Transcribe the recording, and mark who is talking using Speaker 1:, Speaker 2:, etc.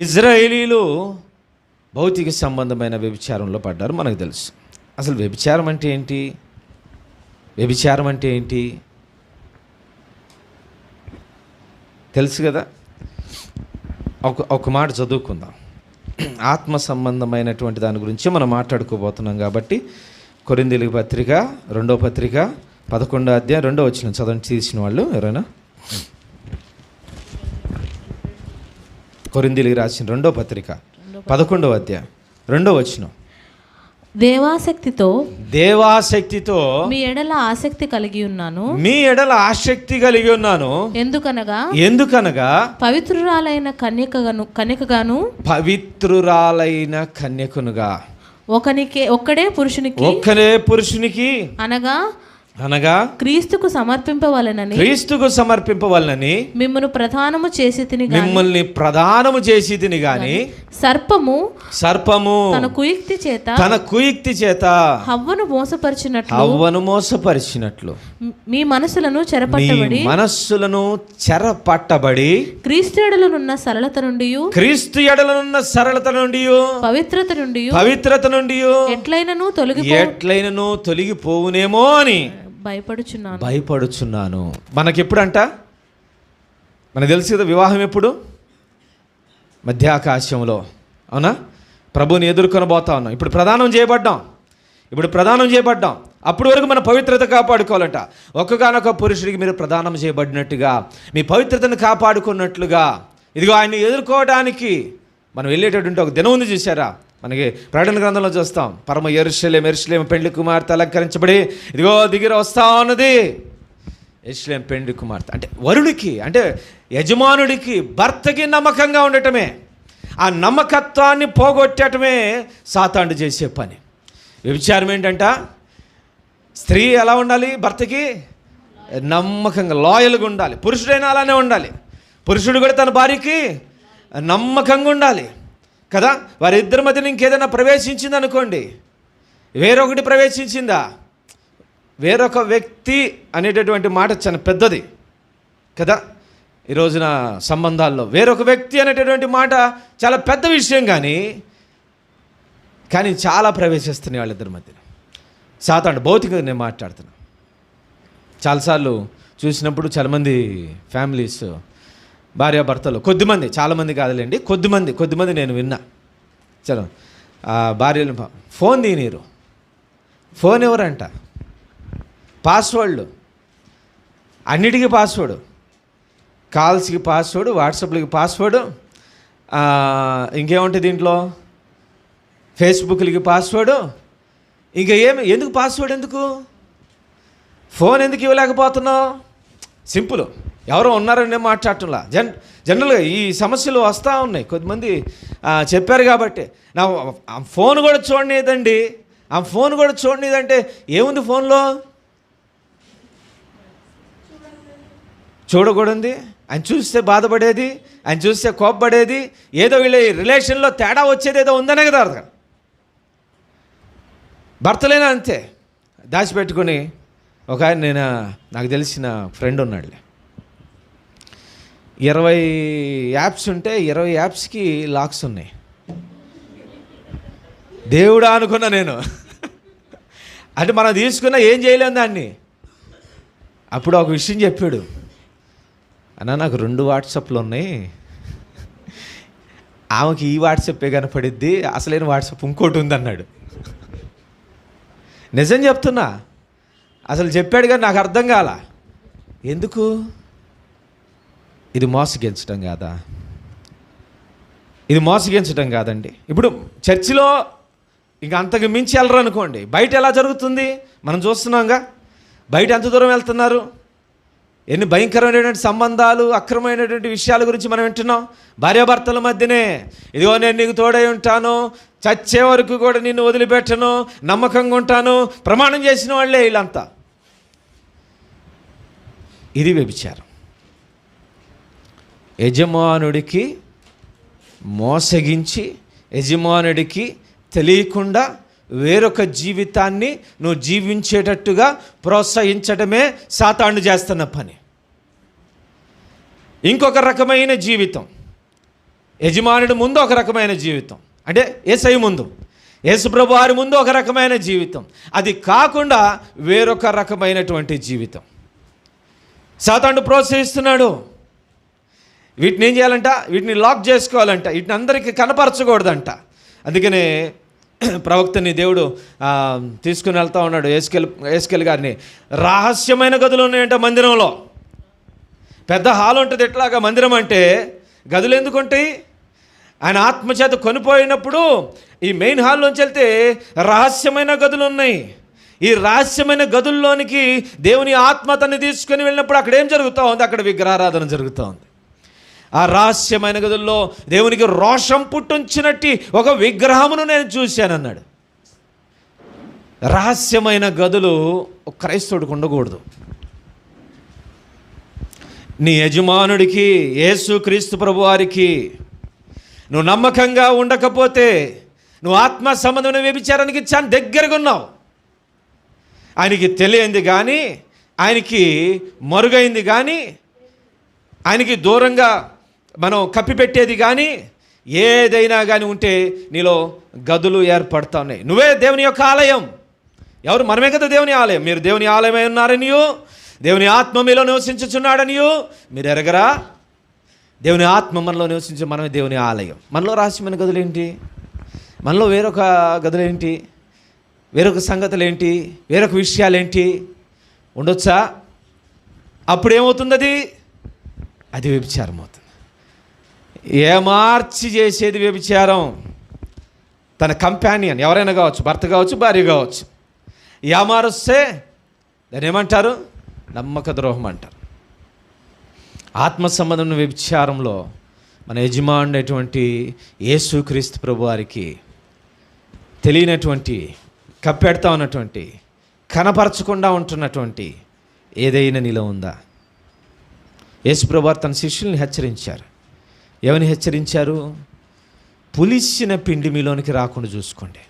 Speaker 1: ఇజ్రాయేలీలు భౌతిక సంబంధమైన వ్యభిచారంలో పడ్డారు మనకు తెలుసు. అసలు వ్యభిచారం అంటే ఏంటి? వ్యభిచారం అంటే ఏంటి? తెలుసు కదా? ఒక ఒక మాట చదువుకుందాం. ఆత్మ సంబంధమైనటువంటి దాని గురించి మనం మాట్లాడుకోబోతున్నాం కాబట్టి కొరిందీలకు పత్రిక రెండో పత్రిక పదకొండో అధ్యాయం రెండో వచ్చిన చదవండి తీసిన వాళ్ళు ఎవరైనా? కొరిందీలకు రాసిన రెండో పత్రిక పదకొండవ అధ్యాయం రెండో వచ్చిన
Speaker 2: దేవాసక్తితో
Speaker 1: దేవాసక్తితో
Speaker 2: మీ ఎడల ఆసక్తి కలిగి ఉన్నాను.
Speaker 1: మీ ఎడల ఆసక్తి కలిగి ఉన్నాను.
Speaker 2: ఎందుకనగా?
Speaker 1: ఎందుకనగా?
Speaker 2: పవిత్రురాలైన కన్యకగాను కన్యకగాను.
Speaker 1: పవిత్రురాలైన కన్యకునుగా.
Speaker 2: ఒకనికి ఒక్కడే పురుషునికి
Speaker 1: ఒక్కనే పురుషునికి
Speaker 2: అనగా
Speaker 1: అనగా
Speaker 2: క్రీస్తుకు సమర్పింపవలెనని
Speaker 1: క్రీస్తుకు సమర్పింపవలనని
Speaker 2: మిమ్మను ప్రధానము చేసి తిని
Speaker 1: మిమ్మల్ని ప్రధానము చేసి తిని గాని
Speaker 2: సర్పము
Speaker 1: సర్పము
Speaker 2: తన కుయుక్తి చేత
Speaker 1: తన కుయుక్తి చేత
Speaker 2: హవ్వను మోసపరిచినట్లు
Speaker 1: అవ్వను మోసపరిచినట్లు
Speaker 2: మీ మనసులను చెరపట్టబడి
Speaker 1: మనస్సులను చెర పట్టబడి
Speaker 2: క్రీస్తుడలనున్న సరళత నుండి
Speaker 1: క్రీస్తు ఎడలనున్న సరళత నుండి
Speaker 2: పవిత్రత నుండి
Speaker 1: పవిత్రత నుండి
Speaker 2: ఎట్లయినను తొలగి
Speaker 1: ఎట్లయినను తొలగిపోవునేమో అని
Speaker 2: భయపడుచున్నాను.
Speaker 1: భయపడుచున్నాను. మనకెప్పుడంట? మనకు తెలుసు కదా వివాహం ఎప్పుడు? మధ్యాకాశంలో. అవునా? ప్రభుని ఎదుర్కొనబోతా ఉన్నాం. ఇప్పుడు ప్రదానం చేయబడ్డాం. ఇప్పుడు ప్రదానం చేయబడ్డాం. అప్పటి వరకు మన పవిత్రత కాపాడుకోవాలంట. ఒక్కగానొక పురుషుడికి మీరు ప్రదానం చేయబడినట్టుగా మీ పవిత్రతను కాపాడుకున్నట్లుగా ఇదిగో ఆయన్ని ఎదుర్కోవడానికి మనం వెళ్ళేటటువంటి ఒక దినం ఉంది చూసారా మనకి ప్రకటన గ్రంథంలో చూస్తాం. పరమ ఎరుషలేం ఎరుషలేం పెండ్లి కుమార్తె అలంకరించబడి ఇదిగో దిగిర వస్తా ఉన్నది. ఎరుషలేం పెండ్లి కుమార్తె. అంటే వరుడికి అంటే యజమానుడికి భర్తకి నమ్మకంగా ఉండటమే. ఆ నమ్మకత్వాన్ని పోగొట్టడమే సాతాండు చేసే పని. వ్యభిచారం ఏంటంట? స్త్రీ ఎలా ఉండాలి భర్తకి? నమ్మకంగా లాయల్గా ఉండాలి. పురుషుడైనా అలానే ఉండాలి. పురుషుడు కూడా తన భార్యకి నమ్మకంగా ఉండాలి. కదా? వారిద్దరి మధ్యన ఇంకేదైనా ప్రవేశించింది అనుకోండి. వేరొకటి ప్రవేశించిందా? వేరొక వ్యక్తి అనేటటువంటి మాట చాలా పెద్దది. కదా? ఈ రోజున సంబంధాల్లో వేరొక వ్యక్తి అనేటటువంటి మాట చాలా పెద్ద విషయం కానీ కానీ చాలా ప్రవేశిస్తున్నాయి వాళ్ళిద్దరి మధ్యన. సాతాడు భౌతిక నేను మాట్లాడుతున్నా చాలాసార్లు చూసినప్పుడు చాలామంది ఫ్యామిలీస్ భార్యాభర్తలు. కొద్దిమంది చాలామంది కాదులేండి. కొద్దిమంది కొద్దిమంది నేను విన్నా. చలో. భార్యలు ఫోన్ తీనిరు. ఫోన్ ఎవరంట? పాస్వర్డ్లు. అన్నిటికీ పాస్వర్డ్. కాల్స్కి పాస్వర్డ్ వాట్సాప్లకి పాస్వర్డ్ ఇంకేముంటుంది దీంట్లో? ఫేస్బుక్లకి పాస్వర్డ్. ఇంకా ఏమి ఎందుకు పాస్వర్డ్ ఎందుకు? ఫోన్ ఎందుకు ఇవ్వలేకపోతున్నావు? సింపుల్. ఎవరో ఉన్నారని నేను మాట్లాడటంలా? జన్ జనరల్గా ఈ సమస్యలు వస్తూ ఉన్నాయి. కొద్దిమంది చెప్పారు కాబట్టి. నా ఆ ఫోన్ కూడా చూడలేదండి ఆ ఫోన్ కూడా చూడలేదంటే ఏముంది ఫోన్లో? చూడకూడదు. ఆయన చూస్తే బాధపడేది ఆయన చూస్తే కోపపడేది ఏదో వీళ్ళ ఈ రిలేషన్లో తేడా వచ్చేది ఏదో ఉందనే కదా అర్థం. భర్తలేనా అంతే? దాచిపెట్టుకుని ఒక ఆయన నేను నాకు తెలిసిన ఫ్రెండ్ ఉన్నాడులే. ఇరవై యాప్స్ ఉంటే ఇరవై యాప్స్కి లాక్స్ ఉన్నాయి. దేవుడా అనుకున్నా నేను. అంటే మనం తీసుకున్నా ఏం చేయలేం దాన్ని. అప్పుడు ఒక విషయం చెప్పాడు. అన్న నాకు రెండు వాట్సాప్లు ఉన్నాయి. ఆమెకి ఈ వాట్సాప్పే కనపడిద్ది అసలైన వాట్సాప్ ఇంకోటి ఉందన్నాడు. నిజం చెప్తున్నా. అసలు చెప్పాడు కానీ నాకు అర్థం కాల. ఎందుకు? ఇది మోసగించడం కాదా? ఇది మోసగించడం కాదండి. ఇప్పుడు చర్చిలో ఇంకా అంతకు మించి వెళ్ళరు అనుకోండి. బయట ఎలా జరుగుతుంది? మనం చూస్తున్నాంగా. బయట ఎంత దూరం వెళ్తున్నారు? ఎన్ని భయంకరమైనటువంటి సంబంధాలు అక్రమమైనటువంటి విషయాల గురించి మనం వింటున్నాం? భార్యాభర్తల మధ్యనే. ఇదిగో నేను నీకు తోడై ఉంటాను. చచ్చే వరకు కూడా నిన్ను వదిలిపెట్టను. నమ్మకంగా ఉంటాను. ప్రమాణం చేసిన వాళ్ళే వీళ్ళంతా. ఇది వ్యభిచారం. యజమానుడికి మోసగించి యజమానుడికి తెలియకుండా వేరొక జీవితాన్ని నువ్వు జీవించేటట్టుగా ప్రోత్సహించడమే సాతాండు చేస్తున్న పని. ఇంకొక రకమైన జీవితం. యజమానుడి ముందు ఒక రకమైన జీవితం. అంటే ఏసై ముందు. యేసుప్రభు వారి ముందు ఒక రకమైన జీవితం. అది కాకుండా వేరొక రకమైనటువంటి జీవితం. సాతాను ప్రోత్సహిస్తున్నాడు. వీటిని ఏం చేయాలంట? వీటిని లాక్ చేసుకోవాలంట. వీటిని అందరికీ కనపరచకూడదంట. అందుకనే ప్రవక్తని దేవుడు తీసుకుని వెళ్తా ఉన్నాడు ఏసుకెల్ ఏసుకెల్ గారిని. రహస్యమైన గదులు ఉన్నాయంట మందిరంలో. పెద్ద హాల్ ఉంటుంది ఎట్లాగా మందిరం అంటే? గదులు ఎందుకు ఉంటాయి ఆయన ఆత్మచేత కొనిపోయినప్పుడు ఈ మెయిన్ హాల్లోంచి వెళ్తే రహస్యమైన గదులు ఉన్నాయి. ఈ రహస్యమైన గదుల్లోనికి దేవుని ఆత్మ తన్ని తీసుకొని వెళ్ళినప్పుడు అక్కడ ఏం జరుగుతూ ఉంది? అక్కడ విగ్రహారాధన జరుగుతూ ఉంది. ఆ రహస్యమైన గదుల్లో దేవునికి రోషం పుట్టించినట్టు ఒక విగ్రహమును నేను చూశానన్నాడు. రహస్యమైన గదులు క్రైస్తవుడికి ఉండకూడదు. నీ యజమానుడికి యేసు క్రీస్తు ప్రభువారికి నువ్వు నమ్మకంగా ఉండకపోతే నువ్వు ఆత్మ సంబంధమైన వ్యభిచారానికి చాలా దగ్గరగా ఉన్నావు. ఆయనకి తెలియంది కానీ ఆయనకి మరుగైంది కానీ ఆయనకి దూరంగా మనం కప్పిపెట్టేది కానీ ఏదైనా కానీ ఉంటే నీలో గదులు ఏర్పడతా ఉన్నాయి నువ్వే దేవుని యొక్క ఆలయం. ఎవరు? మనమే కదా దేవుని ఆలయం. మీరు దేవుని ఆలయమై ఉన్నారనియో దేవుని ఆత్మ మీలో నివసించుచున్నాడనియో మీరు ఎరగరా? దేవుని ఆత్మ మనలో నివసించే మనమే దేవుని ఆలయం. మనలో రహస్యమైన గదులేంటి? మనలో వేరొక గదులేంటి? వేరొక సంగతులు ఏంటి వేరొక విషయాలు ఏంటి ఉండొచ్చా? అప్పుడు ఏమవుతుంది అది అది వ్యభిచారం అవుతుంది ఏమార్చి చేసేది వ్యభిచారం? తన కంపానియన్. ఎవరైనా కావచ్చు భర్త కావచ్చు భార్య కావచ్చు. ఏమారుస్తే దాన్ని ఏమంటారు? నమ్మక ద్రోహం అంటారు ఆత్మ సంబంధం వ్యభిచారంలో మన యజమానుడైనటువంటి యేసుక్రీస్తు ప్రభు వారికి తెలియనటువంటి కప్పెడతా ఉన్నటువంటి కనపరచకుండా ఉంటున్నటువంటి ఏదైనా నీలో ఉందా? యేసు ప్రభు తన శిష్యుల్ని హెచ్చరించారు. ఏమని హెచ్చరించారు? పులిసిన పిండి మీలోనికి రాకుండా చూసుకోండి.